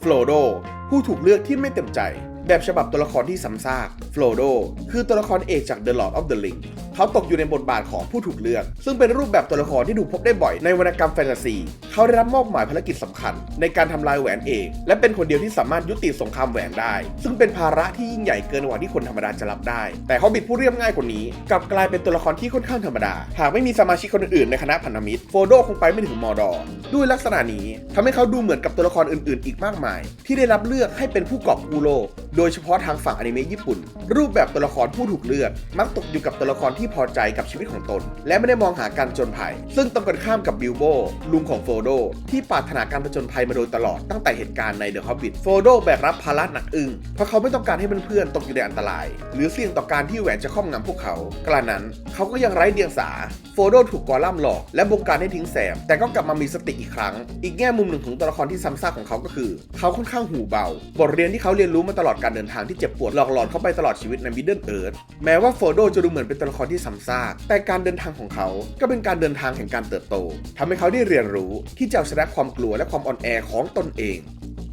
โฟลโดผู้ถูกเลือกที่ไม่เต็มใจ แบบฉบับตัวละครที่ซ้ำซากโฟลโดคือตัวละครเอกจาก The Lord of the Ring เขาตกอยู่ในบทบาทของผู้ถูกเลือก ซึ่งเป็นรูปแบบตัวละครที่ถูกพบได้บ่อยในวรรณกรรมแฟนตาซี เขาได้รับมอบหมายภารกิจสำคัญ ในการทำลายแหวนเอกและเป็นคนเดียวที่สามารถยุติสงครามแหวนได้ ซึ่งเป็นภาระที่ยิ่งใหญ่เกินกว่าที่คนธรรมดาจะรับได้ แต่ฮอบบิทผู้เรียบง่ายกว่านี้กลับกลายเป็นตัวละครที่ค่อนข้างธรรมดา หากไม่มีสมาชิกคนอื่นในคณะพันธมิตรโฟโดคงไปไม่ถึงมอดอด้วยลักษณะนี้ทำให้เขาดูเหมือนกับตัวละครอื่นๆ อีกมากมาย ที่ได้รับเลือกให้เป็นผู้กอบกู้โลก โดยเฉพาะทางฝั่งอนิเมะญี่ปุ่น รูปแบบตัวละครผู้ถูกเลือกมักตกอยู่กับตัวละครที่พอใจกับชีวิตของตน และไม่ได้มองหาการจญภัย ซึ่งตรงกันข้ามกับบิลโบลุงของโฟโด ที่ปรารถนาการผจญภัยมาโดยตลอดตั้งแต่เหตุการณ์ในเดอะฮอบบิทโฟโดแบกรับภาระหนักอึ้งเพราะเขาไม่ต้องการให้เพื่อนๆตกอยู่ในอันตราย หรือเสี่ยงต่อการที่แหวนจะครอบงำพวกเขา กระนั้นเขาก็ยังไร้เดียงสาโฟโดถูกกอลัมหลอกและบงการให้ทิ้งแสม แต่ก็กลับมามีสติอีกครั้ง อีกแง่มุมหนึ่งของตัวละครที่ซ้ำซากของเขาก็คือ เขาค่อนข้างหูเบา บทเรียนที่เขาเรียนรู้มาตลอดการเดินทางที่เจ็บปวดหลอกหลอนเข้าไปตลอดชีวิตในมิดเดิลเอิร์ธแม้ว่าโฟโดจะดูเหมือนเป็นตัวละครที่ซ้ำซาก แต่การเดินทางของเขาก็เป็นการเดินทางแห่งการเติบโตทำให้เขาได้เรียนรู้ที่จะเอาชนะความกลัวและความอ่อนแอของตนเอง